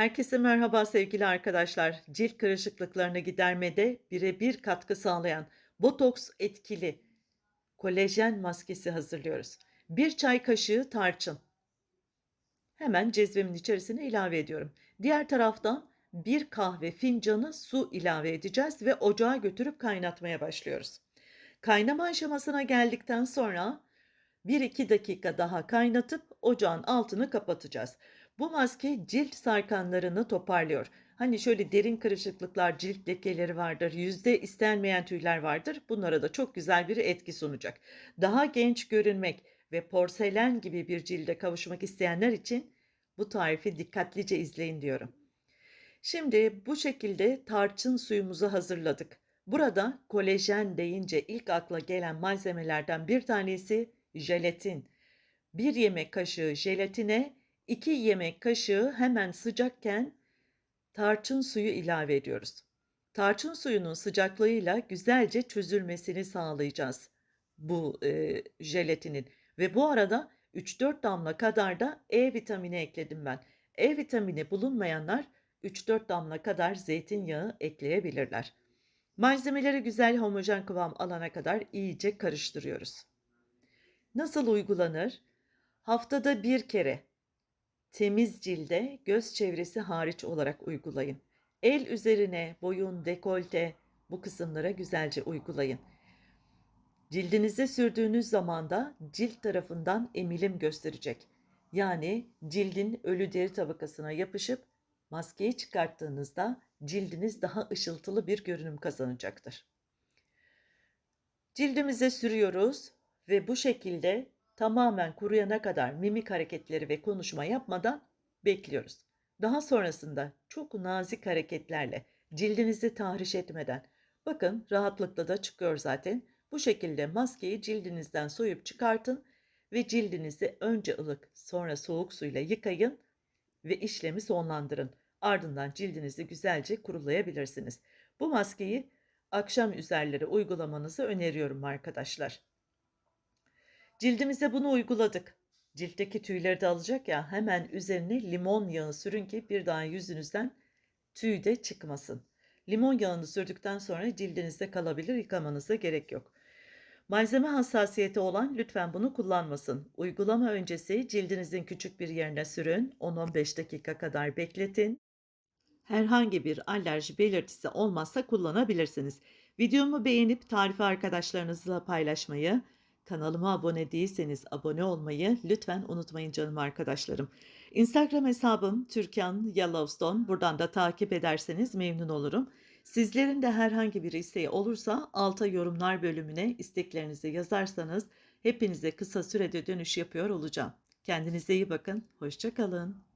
Herkese merhaba sevgili arkadaşlar. Cilt kırışıklıklarını gidermede birebir katkı sağlayan botoks etkili kolajen maskesi hazırlıyoruz. Bir çay kaşığı tarçın. Hemen cezvemin içerisine ilave ediyorum. Diğer taraftan bir kahve fincanı su ilave edeceğiz ve ocağa götürüp kaynatmaya başlıyoruz. Kaynama aşamasına geldikten sonra 1-2 dakika daha kaynatıp ocağın altını kapatacağız. Bu maske cilt sarkanlarını toparlıyor. Hani şöyle derin kırışıklıklar, cilt lekeleri vardır, yüzde istenmeyen tüyler vardır. Bunlara da çok güzel bir etki sunacak. Daha genç görünmek ve porselen gibi bir cilde kavuşmak isteyenler için bu tarifi dikkatlice izleyin diyorum. Şimdi bu şekilde tarçın suyumuzu hazırladık. Burada kolajen deyince ilk akla gelen malzemelerden bir tanesi jelatin. Bir yemek kaşığı jelatine 2 yemek kaşığı hemen sıcakken tarçın suyu ilave ediyoruz. Tarçın suyunun sıcaklığıyla güzelce çözülmesini sağlayacağız bu e, jelatinin. Ve bu arada 3-4 damla kadar da E vitamini ekledim ben. E vitamini bulunmayanlar 3-4 damla kadar zeytinyağı ekleyebilirler. Malzemeleri güzel homojen kıvam alana kadar iyice karıştırıyoruz. Nasıl uygulanır? Haftada bir kere temiz cilde göz çevresi hariç olarak uygulayın. El üzerine, boyun, dekolte bu kısımlara güzelce uygulayın. Cildinize sürdüğünüz zaman da cilt tarafından emilim gösterecek. Yani cildin ölü deri tabakasına yapışıp maskeyi çıkarttığınızda cildiniz daha ışıltılı bir görünüm kazanacaktır. Cildimize sürüyoruz ve bu şekilde tamamen kuruyana kadar mimik hareketleri ve konuşma yapmadan bekliyoruz. Daha sonrasında çok nazik hareketlerle cildinizi tahriş etmeden bakın rahatlıkla da çıkıyor zaten. Bu şekilde maskeyi cildinizden soyup çıkartın ve cildinizi önce ılık sonra soğuk suyla yıkayın ve işlemi sonlandırın. Ardından cildinizi güzelce kurulayabilirsiniz. Bu maskeyi akşam üzerleri uygulamanızı öneriyorum arkadaşlar. Cildimize bunu uyguladık. Ciltteki tüyleri de alacak ya hemen üzerine limon yağı sürün ki bir daha yüzünüzden tüy de çıkmasın. Limon yağını sürdükten sonra cildinizde kalabilir yıkamanıza gerek yok. Malzeme hassasiyeti olan lütfen bunu kullanmasın. Uygulama öncesi cildinizin küçük bir yerine sürün, 10-15 dakika kadar bekletin. Herhangi bir alerji belirtisi olmazsa kullanabilirsiniz. Videomu beğenip tarifi arkadaşlarınızla paylaşmayı, Kanalıma abone değilseniz abone olmayı lütfen unutmayın canım arkadaşlarım. Instagram hesabım Türkan Yellowstone. Buradan da takip ederseniz memnun olurum. Sizlerin de herhangi bir isteği olursa alta yorumlar bölümüne isteklerinizi yazarsanız hepinize kısa sürede dönüş yapıyor olacağım. Kendinize iyi bakın. Hoşçakalın.